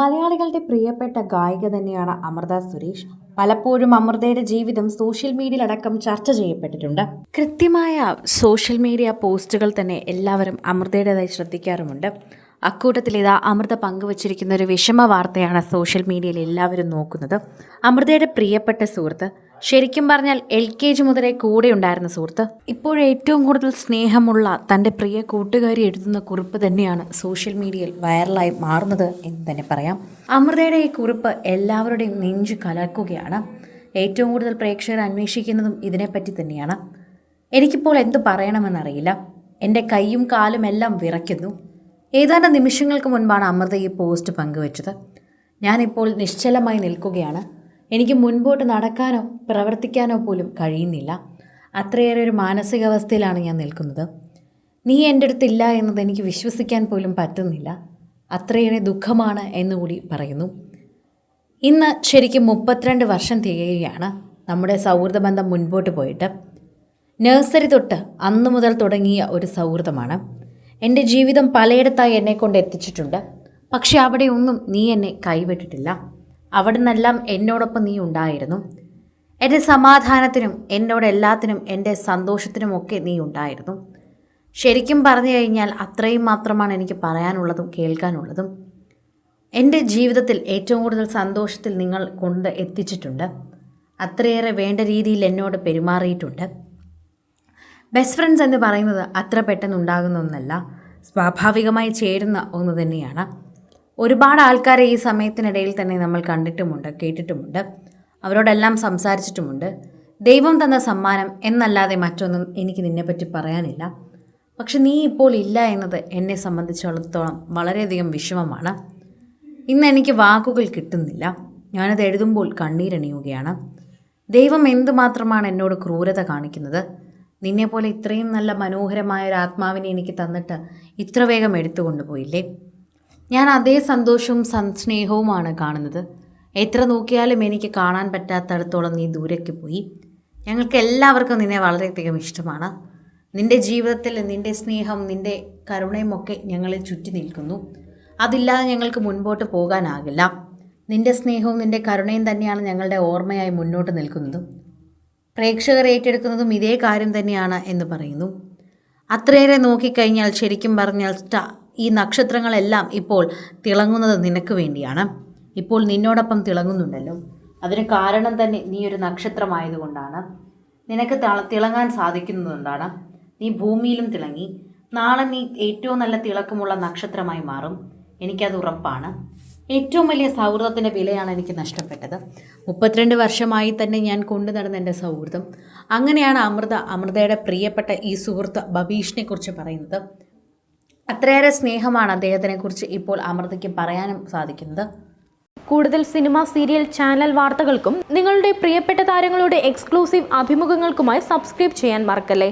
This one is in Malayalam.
മലയാളികളുടെ പ്രിയപ്പെട്ട ഗായിക തന്നെയാണ് അമൃത സുരേഷ്. പലപ്പോഴും അമൃതയുടെ ജീവിതം സോഷ്യൽ മീഡിയയിൽ അടക്കം ചർച്ച ചെയ്യപ്പെട്ടിട്ടുണ്ട്. കൃത്യമായ സോഷ്യൽ മീഡിയ പോസ്റ്റുകൾ തന്നെ എല്ലാവരും അമൃതയുടേതായി ശ്രദ്ധിക്കാറുമുണ്ട്. അക്കൂട്ടത്തിൽ ഇതാ അമൃത പങ്കുവച്ചിരിക്കുന്ന ഒരു വിഷമ വാർത്തയാണ് സോഷ്യൽ മീഡിയയിൽ എല്ലാവരും നോക്കുന്നത്. അമൃതയുടെ പ്രിയപ്പെട്ട സുഹൃത്ത് ശരിക്കും പറഞ്ഞാൽ എൽ കെ ജി മുതലേ കൂടെ ഉണ്ടായിരുന്ന സുഹൃത്ത് ഇപ്പോഴേറ്റവും കൂടുതൽ സ്നേഹമുള്ള തന്റെ പ്രിയ കൂട്ടുകാരി എഴുതുന്ന കുറിപ്പ് തന്നെയാണ് സോഷ്യൽ മീഡിയയിൽ വൈറലായി മാറുന്നത് എന്ന് തന്നെ പറയാം. അമൃതയുടെ ഈ കുറിപ്പ് എല്ലാവരുടെയും നെഞ്ചു കലക്കുകയാണ്. ഏറ്റവും കൂടുതൽ പ്രേക്ഷകർ അന്വേഷിക്കുന്നതും ഇതിനെപ്പറ്റി തന്നെയാണ്. എനിക്കിപ്പോൾ എന്തു പറയണമെന്നറിയില്ല. എന്റെ കൈയും കാലും എല്ലാം വിറയ്ക്കുന്നു. ഏതാനും നിമിഷങ്ങൾക്ക് മുൻപാണ് അമൃത ഈ പോസ്റ്റ് പങ്കുവച്ചത്. ഞാനിപ്പോൾ നിശ്ചലമായി നിൽക്കുകയാണ്. എനിക്ക് മുൻപോട്ട് നടക്കാനോ പ്രവർത്തിക്കാനോ പോലും കഴിയുന്നില്ല. അത്രയേറെ ഒരു മാനസികാവസ്ഥയിലാണ് ഞാൻ നിൽക്കുന്നത്. നീ എന്റെ അടുത്തില്ല എന്നത് എനിക്ക് വിശ്വസിക്കാൻ പോലും പറ്റുന്നില്ല. അത്രയേറെ ദുഃഖമാണ് എന്നുകൂടി പറയുന്നു. ഇന്ന് ശരിക്കും മുപ്പത്തിരണ്ട് വർഷം തികയുകയാണ് നമ്മുടെ സൗഹൃദ ബന്ധം മുൻപോട്ട് പോയിട്ട്. നഴ്സറി തൊട്ട് അന്നു മുതൽ തുടങ്ങിയ ഒരു സൗഹൃദമാണ്. എന്റെ ജീവിതം പലയിടത്തായി എന്നെ കൊണ്ട് എത്തിച്ചിട്ടുണ്ട്. പക്ഷെ അവിടെയൊന്നും നീ എന്നെ കൈവിട്ടിട്ടില്ല. അവിടെ നിന്നെല്ലാം എന്നോടൊപ്പം നീ ഉണ്ടായിരുന്നു. എന്റെ സമാധാനത്തിനും എന്നോട് എല്ലാത്തിനും എന്റെ സന്തോഷത്തിനുമൊക്കെ നീ ഉണ്ടായിരുന്നു. ശരിക്കും പറഞ്ഞു കഴിഞ്ഞാൽ അത്രയും മാത്രമാണ് എനിക്ക് പറയാനുള്ളതും കേൾക്കാനുള്ളതും. എന്റെ ജീവിതത്തിൽ ഏറ്റവും കൂടുതൽ സന്തോഷത്തിൽ നിങ്ങൾ കൊണ്ട് എത്തിച്ചിട്ടുണ്ട്. അത്രയേറെ വേണ്ട രീതിയിൽ എന്നോട് പെരുമാറിയിട്ടുണ്ട്. ബെസ്റ്റ് ഫ്രണ്ട്സ് എന്ന് പറയുന്നത് അത്ര പെട്ടെന്ന് ഉണ്ടാകുന്ന ഒന്നല്ല. സ്വാഭാവികമായി ചേരുന്ന ഒന്ന് തന്നെയാണ്. ഒരുപാട് ആൾക്കാരെ ഈ സമയത്തിനിടയിൽ തന്നെ നമ്മൾ കണ്ടിട്ടുമുണ്ട് കേട്ടിട്ടുമുണ്ട്. അവരോടെല്ലാം സംസാരിച്ചിട്ടുമുണ്ട്. ദൈവം തന്ന സമ്മാനം എന്നല്ലാതെ മറ്റൊന്നും എനിക്ക് നിന്നെപ്പറ്റി പറയാനില്ല. പക്ഷെ നീ ഇപ്പോൾ ഇല്ല എന്നത് എന്നെ സംബന്ധിച്ചിടത്തോളം വളരെയധികം വിഷമമാണ്. ഇന്ന് എനിക്ക് വാക്കുകൾ കിട്ടുന്നില്ല. ഞാനത് എഴുതുമ്പോൾ കണ്ണീരണിയുകയാണ്. ദൈവം എന്തുമാത്രമാണ് എന്നോട് ക്രൂരത കാണിക്കുന്നത്? നിന്നെപ്പോലെ ഇത്രയും നല്ല മനോഹരമായ ഒരു ആത്മാവിനെ എനിക്ക് തന്നിട്ട് ഇത്ര വേഗം എടുത്തു കൊണ്ടുപോയില്ലേ ഞാൻ അതേ സന്തോഷവും സ്നേഹവുമാണ് കാണുന്നത്. എത്ര നോക്കിയാലും എനിക്ക് കാണാൻ പറ്റാത്തടത്തോളം നീ ദൂരേക്ക് പോയി. ഞങ്ങൾക്ക് എല്ലാവർക്കും നിന്നെ വളരെയധികം ഇഷ്ടമാണ്. നിന്റെ ജീവിതത്തിൽ നിന്റെ സ്നേഹം നിന്റെ കരുണയുമൊക്കെ ഞങ്ങളെ ചുറ്റി നിൽക്കുന്നു. അതില്ലാതെ ഞങ്ങൾക്ക് മുൻപോട്ട് പോകാനാകില്ല. നിന്റെ സ്നേഹവും നിന്റെ കരുണയും തന്നെയാണ് ഞങ്ങളുടെ ഓർമ്മയായി മുന്നോട്ട് നിൽക്കുന്നതും. പ്രേക്ഷകർ ഏറ്റെടുക്കുന്നതും ഇതേ കാര്യം തന്നെയാണ് എന്ന് പറയുന്നു. അത്രയേറെ നോക്കിക്കഴിഞ്ഞാൽ ശരിക്കും പറഞ്ഞാൽ സ്റ്റാ ഈ നക്ഷത്രങ്ങളെല്ലാം ഇപ്പോൾ തിളങ്ങുന്നത് നിനക്ക് വേണ്ടിയാണ്. ഇപ്പോൾ നിന്നോടൊപ്പം തിളങ്ങുന്നുണ്ടല്ലോ. അതിന് കാരണം തന്നെ നീ ഒരു നക്ഷത്രമായതുകൊണ്ടാണ്. നിനക്ക് തള- തിളങ്ങാൻ സാധിക്കുന്നതുകൊണ്ടാണ്. നീ ഭൂമിയിലും തിളങ്ങി. നാളെ നീ ഏറ്റവും നല്ല തിളക്കമുള്ള നക്ഷത്രമായി മാറും. എനിക്കത് ഉറപ്പാണ്. ഏറ്റവും വലിയ സൗഹൃദത്തിന്റെ വിലയാണ് എനിക്ക് നഷ്ടപ്പെട്ടത്. മുപ്പത്തിരണ്ട് വർഷമായി തന്നെ ഞാൻ കൊണ്ടു നടന്ന എന്റെ സൗഹൃദം. അങ്ങനെയാണ് അമൃത അമൃതയുടെ പ്രിയപ്പെട്ട ഈ സുഹൃത്ത് ബബീഷിനെക്കുറിച്ച് പറയുന്നത്. അത്രയേറെ സ്നേഹമാണ് അദ്ദേഹത്തിനെക്കുറിച്ച് ഇപ്പോൾ അമൃതയ്ക്ക് പറയാനും സാധിക്കുന്നത്. കൂടുതൽ സിനിമ സീരിയൽ ചാനൽ വാർത്തകൾക്കും നിങ്ങളുടെ പ്രിയപ്പെട്ട താരങ്ങളുടെ എക്സ്ക്ലൂസീവ് അഭിമുഖങ്ങൾക്കുമായി സബ്സ്ക്രൈബ് ചെയ്യാൻ മറക്കല്ലേ?